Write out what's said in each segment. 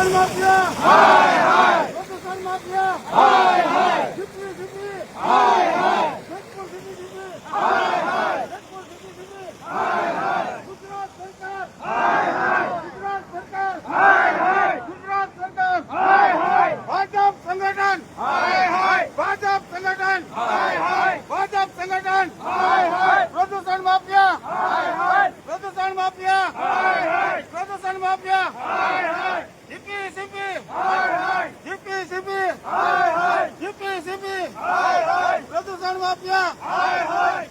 પ્રદૂષણ માફિયા હાય હાય પ્રદૂષણ માફિયા હાય હાય જીપી જીપી હાય હાય જેતપુર જીપી જીપી હાય હાય જેતપુર જીપી જીપી હાય હાય ગુજરાત સરકાર હાય હાય ગુજરાત સરકાર હાય હાય ગુજરાત સરકાર હાય હાય ભાજપ સંગઠન હાય હાય ભાજપ સંગઠન હાય હાય ભાજપ સંગઠન હાય હાય પ્રદૂષણ માફિયા હાય હાય પ્રદૂષણ માફિયા હાય હાય પ્રદૂષણ માફિયા હાય હાય જીપી જીપી હાય હાય જીપી જીપી હાય હાય જીપી જીપી હાય હાય પ્રદૂષણ માફિયા હાય હાય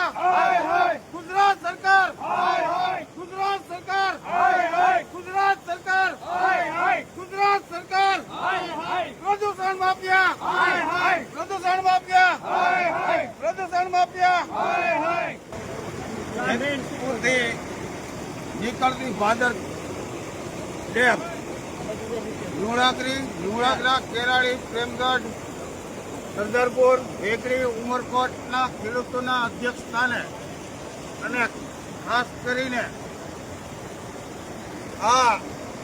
પ્રદૂષણ માફિયા હાય હાય! ગુજરાત સરકાર! હાય હાય! ગુજરાત સરકાર! હાય હાય! ગુજરાત સરકાર! હાય હાય! ગુજરાત સરકાર! હાય હાય! પ્રદૂષણ માફિયા! હાય હાય! પ્રદૂષણ માફિયા! હાય હાય! પ્રદૂષણ માફિયા! Hi hi! જમીનપુરથી નીકળતી ભાદર ડેમ. લુણાગરી લુણાગરા કેરાળી પ્રેમગઢ સરદારપુર વેકરી ઉમરકોટના ખેડૂતોના અધ્યક્ષ સ્થાને અને ખાસ કરીને આ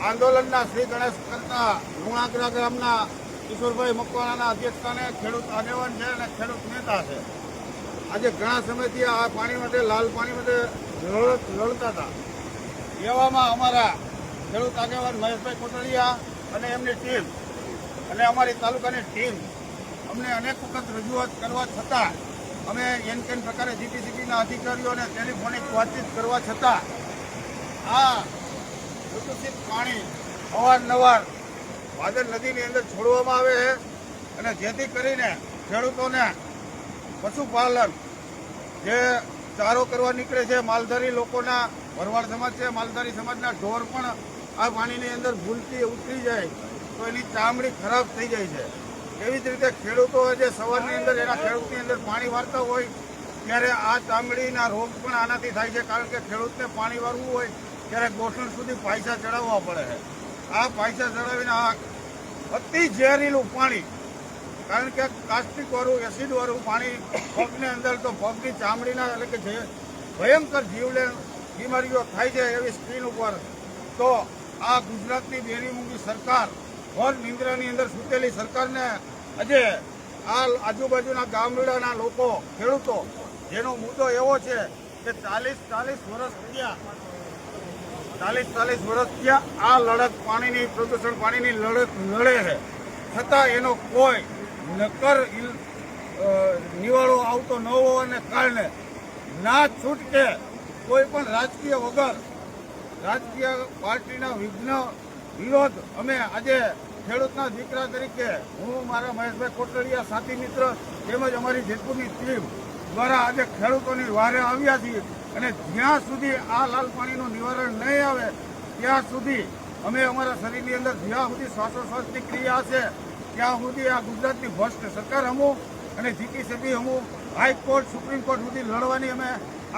આંદોલનના શ્રી ગણેશ કરતા લુણાગરા ગામના કિશોરભાઈ મકવાણાના અધ્યક્ષ સ્થાને ખેડૂત આગેવાન છે અને ખેડૂત નેતા છે. આજે ઘણા સમયથી આ પાણી માટે, લાલ પાણી માટે લડતા હતા. એવામાં અમારા ખેડૂત આગેવાન મહેશભાઈ કોટડિયા અને એમની ટીમ અને અમારી તાલુકાની ટીમ અમને અનેક વખત રજૂઆત કરવા છતાં, અમે એન કેન પ્રકારે જીટીસીટીના અધિકારીઓને ટેલિફોનિક વાતચીત કરવા છતાં, આ પ્રદૂષિત પાણી અવારનવાર ભાદર નદીની અંદર છોડવામાં આવે છે અને જેથી કરીને ખેડૂતોને પશુપાલન જે ચારો કરવા નીકળે છે, માલધારી લોકોના, ભરવાડ સમાજ છે, માલધારી સમાજના ઢોર પણ આ પાણીની અંદર ભૂલથી ઉતરી જાય તો એની ચામડી ખરાબ થઈ જાય છે. એવી જ રીતે ખેડૂતો જે સવારની અંદર એના ખેડૂતની અંદર પાણી વાળતા હોય, ત્યારે આ ચામડીના રોગ પણ આનાથી થાય છે, કારણ કે ખેડૂતને પાણી વાળવું હોય, ત્યારે ગોઠણ સુધી પૈસા ચડાવવા પડે છે. આ પૈસા ચડાવીને આ અતિ ઝેરીલું પાણી, કારણ કે કાસ્ટિકવાળું એસિડવાળું પાણી પગની અંદર તો પગની ચામડીના એટલે કે જે ભયંકર જીવલેણ બીમારીઓ થાય છે એવી સ્ક્રીન ઉપર, તો આ ગુજરાતની બેરી મૂંગી સરકાર ઘોર નિંદ્રાની અંદર સૂતેલી સરકારને આજે આ આજુબાજુના ગામડાના લોકો, ખેડૂતો, જેનો મુદ્દો એવો છે કે ચાલીસ ચાલીસ વર્ષ થયા, ચાલીસ ચાલીસ વર્ષ થયા આ લડત પાણીની, પ્રદૂષણ પાણીની લડત લડે છે. છતાં એનો કોઈ નકર નિવાળો આવતો ન હોવાને કારણે ના છૂટકે કોઈ પણ રાજકીય વગર, રાજકીય પાર્ટીના વિઘ્ન વિરોધ. અમે આજે ખેડૂતના દીકરા તરીકે હું, મારા મહેશભાઈ કોટડિયા સાથી મિત્ર તેમજ અમારી જેતપુરની ટીમ દ્વારા આજે ખેડૂતોની વારે આવ્યા છીએ અને જ્યાં સુધી આ લાલ પાણીનું નિવારણ નહીં આવે, ત્યાં સુધી અમે અમારા શરીરની અંદર જ્યાં સુધી શ્વાસોશ્વાસની ક્રિયા છે, ત્યાં સુધી આ ગુજરાતની ભ્રષ્ટ સરકાર હમું અને જીપીસીબી હમું હાઈકોર્ટ સુપ્રીમ કોર્ટ સુધી લડવાની અમે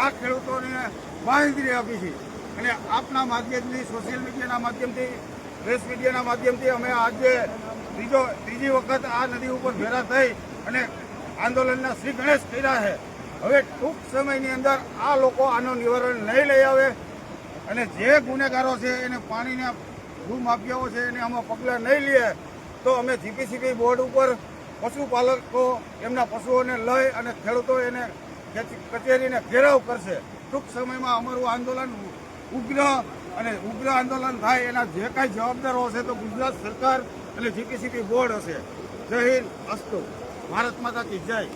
આ ખેડૂતોને બાંધી આપી છે. અને આપના માધ્યમથી, સોશિયલ મીડિયાના માધ્યમથી પ્રેસ મીડિયાના માધ્યમથી અમે આજે ત્રીજો ત્રીજી વખત આ નદી ઉપર ભેરા થઈ અને આંદોલનના શ્રી ગણેશ કર્યા છે. હવે ટૂંક સમયની અંદર આ લોકો આનું નિવારણ નહીં લઈ આવે અને જે ગુનેગારો છે એને પાણીના ભૂમાફિયાઓ છે એને આમાં પગલાં નહીં લે, તો અમે જીપીસીપી બોર્ડ ઉપર પશુપાલકો, એમના પશુઓને લઈ અને ખેડૂતો એને કચે- કચેરીને ઘેરાવ કરશે. ટૂંક સમયમાં અમારું આંદોલન ઉગ્ર અને ઉગ્ર આંદોલન થાય એના જે કાંઈ જવાબદારો હશે તો ગુજરાત સરકાર અને જીપીસીબી બોર્ડ હશે. જય હિન્દ. અસ્તુ. ભારત માતા કી જય.